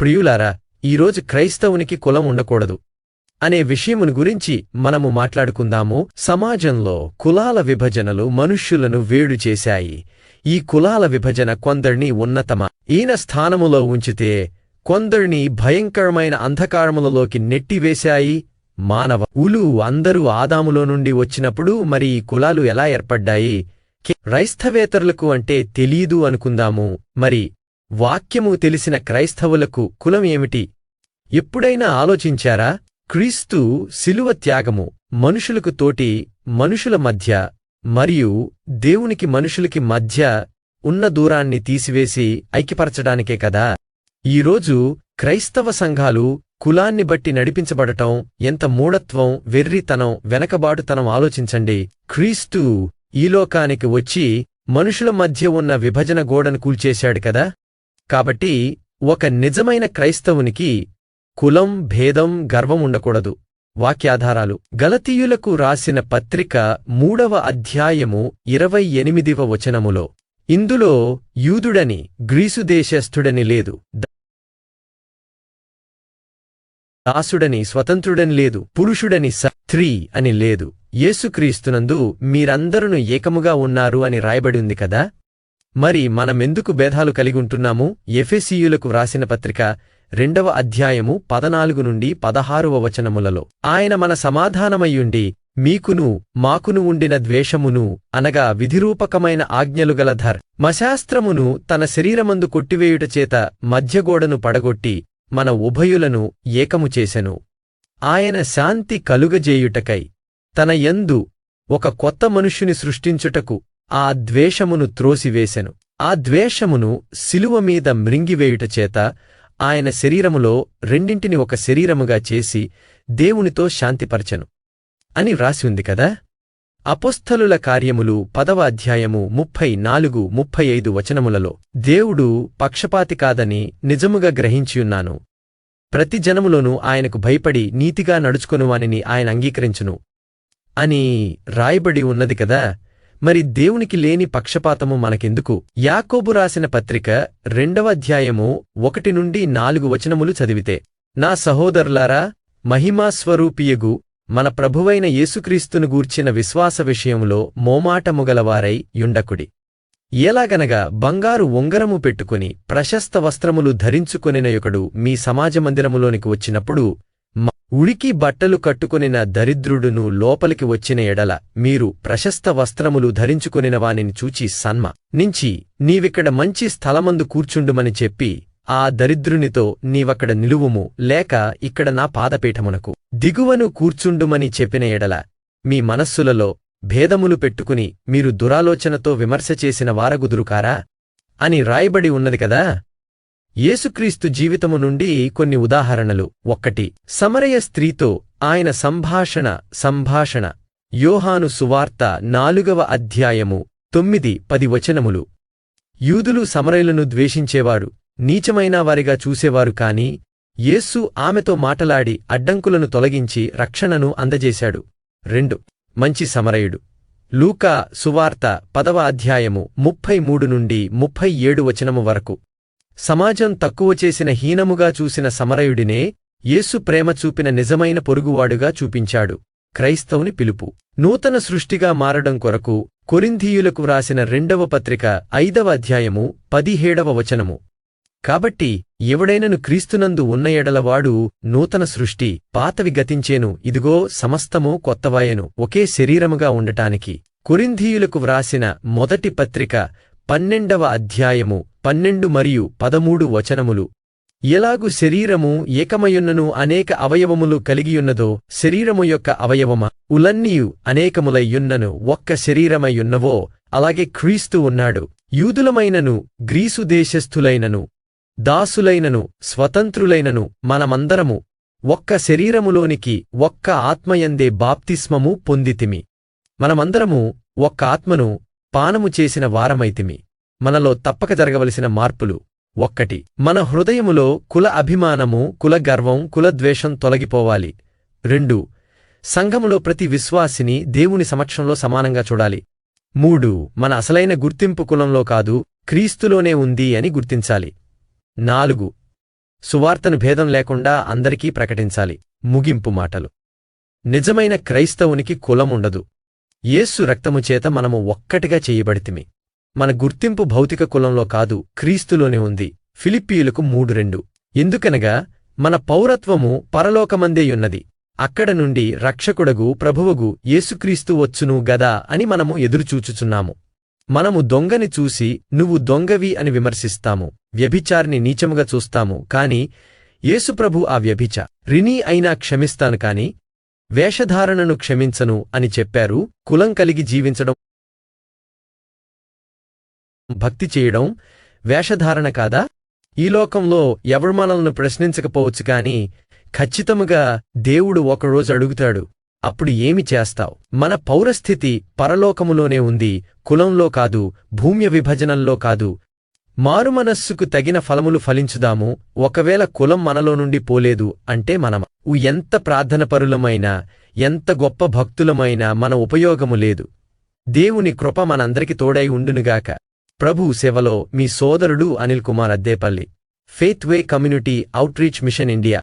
ప్రియులారా ఈరోజు క్రైస్తవునికి కులం ఉండకూడదు అనే విషయమును గురించి మనము మాట్లాడుకుందాము. సమాజంలో కులాల విభజనలు మనుష్యులను వేడు చేశాయి. ఈ కులాల విభజన కొందర్నీ ఉన్నతమ ఈయన స్థానములో ఉంచితే కొందర్నీ భయంకరమైన అంధకారములలోకి నెట్టివేశాయి. మానవ ఉలు అందరూ ఆదాములో నుండి వచ్చినప్పుడు మరి ఈ కులాలు ఎలా ఏర్పడ్డాయి? క్రైస్తవేతరులకు అంటే తెలీదు అనుకుందాము. మరి వాక్యము తెలిసిన క్రైస్తవులకు కులం ఏమిటి? ఎప్పుడైనా ఆలోచించారా? క్రీస్తు శిలువ త్యాగము మనుషులకు తోటి మనుషుల మధ్య మరియు దేవునికి మనుషులకి మధ్య ఉన్న దూరాన్ని తీసివేసి ఐక్యపరచడానికే కదా? ఈరోజు క్రైస్తవ సంఘాలు కులాన్ని బట్టి నడిపించబడటం ఎంత మూఢత్వం వెర్రితనం వెనకబాటుతనం ఆలోచించండి. క్రీస్తు ఈ లోకానికి వచ్చి మనుషుల మధ్య ఉన్న విభజన గోడను కూల్చేశాడు కదా? కాబట్టి ఒక నిజమైన క్రైస్తవునికి కులం భేదం గర్వం ఉండకూడదు. వాక్యాధారాలు. గలతీయులకు రాసిన పత్రిక మూడవ అధ్యాయము ఇరవై ఎనిమిదివ వచనములో ఇందులో యూదుడని గ్రీసు దేశస్థుడని లేదు. దాసుడని స్వతంత్రుడని లేదు. పురుషుడని స్త్రీ అని లేదు. యేసుక్రీస్తునందు మీరందరూ ఏకముగా ఉన్నారు అని రాయబడింది కదా? మరి మనమెందుకు భేదాలు కలిగుంటున్నాము? ఎఫెసీయులకు వ్రాసిన పత్రిక రెండవ అధ్యాయము పదనాలుగు నుండి పదహారవ వచనములలో. ఆయన మన సమాధానమయ్యుండి మీకును మాకును ఉండిన ద్వేషమును అనగా విధిరూపకమైన ఆజ్ఞలుగల ధర్ మశాస్త్రమును తన శరీరమందు కొట్టివేయుట చేత మధ్యగోడను పడగొట్టి మన ఉభయులను ఏకము చేసెను. ఆయన శాంతి కలుగజేయుటకై తన యందు ఒక కొత్త మనుష్యుని సృష్టించుటకు ఆ ద్వేషమును త్రోసివేశెను ఆ ద్వేషమును శిలువ మీద మృంగివేయుట ఆయన శరీరములో రెండింటిని ఒక శరీరముగా చేసి దేవునితో శాంతిపరచెను అని వ్రాసి ఉంది కదా? అపోస్థలుల కార్యములు పదవ అధ్యాయము ముప్పై నాలుగు ముప్పై ఐదు వచనములలో దేవుడు పక్షపాతి కాదని నిజముగా గ్రహించియున్నాను. ప్రతి జనములోనూ ఆయనకు భయపడి నీతిగా నడుచుకొనువానిని ఆయన అంగీకరించును అని రాయబడి ఉన్నది కదా? మరి దేవునికి లేని పక్షపాతము మనకెందుకు? యాకోబు రాసిన పత్రిక రెండవ అధ్యాయము ఒకటి నుండి నాలుగు వచనములు చదివితే నా సహోదరులారా మహిమాస్వరూపియగు మన ప్రభువైన యేసుక్రీస్తును గూర్చిన విశ్వాస విషయములో మోమాటముగలవారై యుండకుడి. ఎలాగనగా బంగారు ఉంగరము పెట్టుకుని ప్రశస్త వస్త్రములు ధరించుకొనినయొకడు మీ సమాజమందిరములోనికి వచ్చినప్పుడు ఉడికి బట్టలు కట్టుకొనిన దరిద్రుడును లోపలికి వచ్చిన ఎడల మీరు ప్రశస్త వస్త్రములు ధరించుకొనిన వానిని చూచి సన్మ. నుంచి నీవిక్కడ మంచి స్థలమందు కూర్చుండుమని చెప్పి ఆ దరిద్రునితో నీవక్కడ నిలువుము లేక ఇక్కడ నా పాదపీఠమునకు. దిగువను కూర్చుండుమని చెప్పిన ఎడల మీ మనస్సులలో భేదములు పెట్టుకుని మీరు దురాలోచనతో విమర్శ చేసిన వారగుదురుకారా? అని రాయబడి ఉన్నది కదా? యేసుక్రీస్తు జీవితము నుండి కొన్ని ఉదాహరణలు. ఒక్కటి సమరయ స్త్రీతో ఆయన సంభాషణ సంభాషణ. యోహాను సువార్త నాలుగవ అధ్యాయము తొమ్మిది పది వచనములు. యూదులు సమరయులను ద్వేషించేవారు నీచమైన వారిగా చూసేవారు కాని యేసు ఆమెతో మాటలాడి అడ్డంకులను తొలగించి రక్షణను అందజేశాడు. రెండు మంచి సమరయుడు. లూకా సువార్త పదవ అధ్యాయము ముప్పై మూడు నుండి ముప్పై ఏడు వచనము వరకు. సమాజం తక్కువ చేసిన హీనముగా చూసిన సమరయుడినే యేసు ప్రేమ చూపిన నిజమైన పొరుగువాడుగా చూపించాడు. క్రైస్తవుని పిలుపు. నూతన సృష్టిగా మారడం కొరకు కొరింధీయులకు వ్రాసిన రెండవ పత్రిక ఐదవ అధ్యాయము పదిహేడవ వచనము. కాబట్టి ఎవడైనను క్రీస్తునందు ఉన్న ఎడలవాడు నూతన సృష్టి పాతవి గతించేను ఇదిగో సమస్తము కొత్తవాయను ఒకే శరీరముగా ఉండటానికి. కొరింధీయులకు వ్రాసిన మొదటి పత్రిక పన్నెండవ అధ్యాయము పన్నెండు మరియు పదమూడు వచనములు. ఎలాగు శరీరము ఏకమయున్నను అనేక అవయవములు కలిగియున్నదో శరీరము యొక్క అవయవమ ఉలన్నీయు అనేకములయ్యున్నను ఒక్క శరీరమయ్యున్నవో అలాగే క్రీస్తు ఉన్నాడు. యూదులమైనను గ్రీసు దేశస్థులైనను దాసులైనను స్వతంత్రులైనను మనమందరము ఒక్క శరీరములోనికి ఒక్క ఆత్మయందే బాప్తిస్మము పొందితిమి. మనమందరము ఒక్క ఆత్మను పానము చేసిన వారమైతిమి. మనలో తప్పక జరగవలసిన మార్పులు ఒక్కటి. మన హృదయములో కుల అభిమానము కుల గర్వం కులద్వేషం తొలగిపోవాలి. రెండు. సంఘములో ప్రతి విశ్వాసిని దేవుని సమక్షంలో సమానంగా చూడాలి. మూడు. మన అసలైన గుర్తింపు కులంలో కాదు క్రీస్తులోనే ఉంది అని గుర్తించాలి. నాలుగు. సువార్తను భేదం లేకుండా అందరికీ ప్రకటించాలి. ముగింపు మాటలు. నిజమైన క్రైస్తవునికి కులముండదు యేసు రక్తము చేత మనము ఒక్కటిగా చేయబడితిమి. మన గుర్తింపు భౌతిక కులంలో కాదు క్రీస్తులోనే ఉంది. ఫిలిప్పీయులకు మూడు రెండు. ఎందుకనగా మన పౌరత్వము పరలోకమందేయున్నది. అక్కడ నుండి రక్షకుడగు ప్రభువగు యేసుక్రీస్తు వచ్చును గదా అని మనము ఎదురుచూచుచున్నాము. మనము దొంగని చూసి నువ్వు దొంగవి అని విమర్శిస్తాము. వ్యభిచారిని నీచముగా చూస్తాము. కాని యేసుప్రభు ఆ వ్యభిచ. రినీ అయినా క్షమిస్తాను కాని వేషధారణను క్షమించను అని చెప్పారు. కులం కలిగి జీవించడం భక్తి చేయడం వేషధారణ కాదా? ఈ లోకంలో ఎవరు మనల్ని ప్రశ్నించకపోవచ్చు కాని ఖచ్చితముగా దేవుడు ఒకరోజు అడుగుతాడు అప్పుడు ఏమి చేస్తావు? మన పౌరస్థితి పరలోకములోనే ఉంది కులంలో కాదు భూమ్య విభజనంలో కాదు. మారుమనస్సుకు తగిన ఫలములు ఫలించుదాము ఒకవేళ కులం మనలో నుండి పోలేదు అంటే మనమ. ఉ ఎంత ప్రార్థనపరులమైనా ఎంత గొప్ప భక్తులమైనా మన ఉపయోగము లేదు. దేవుని కృప మనందరికి తోడై ఉండునుగాక. ప్రభు సేవలో మీ సోదరుడు Anil Kumar Addepalli. Faith way community outreach mission India.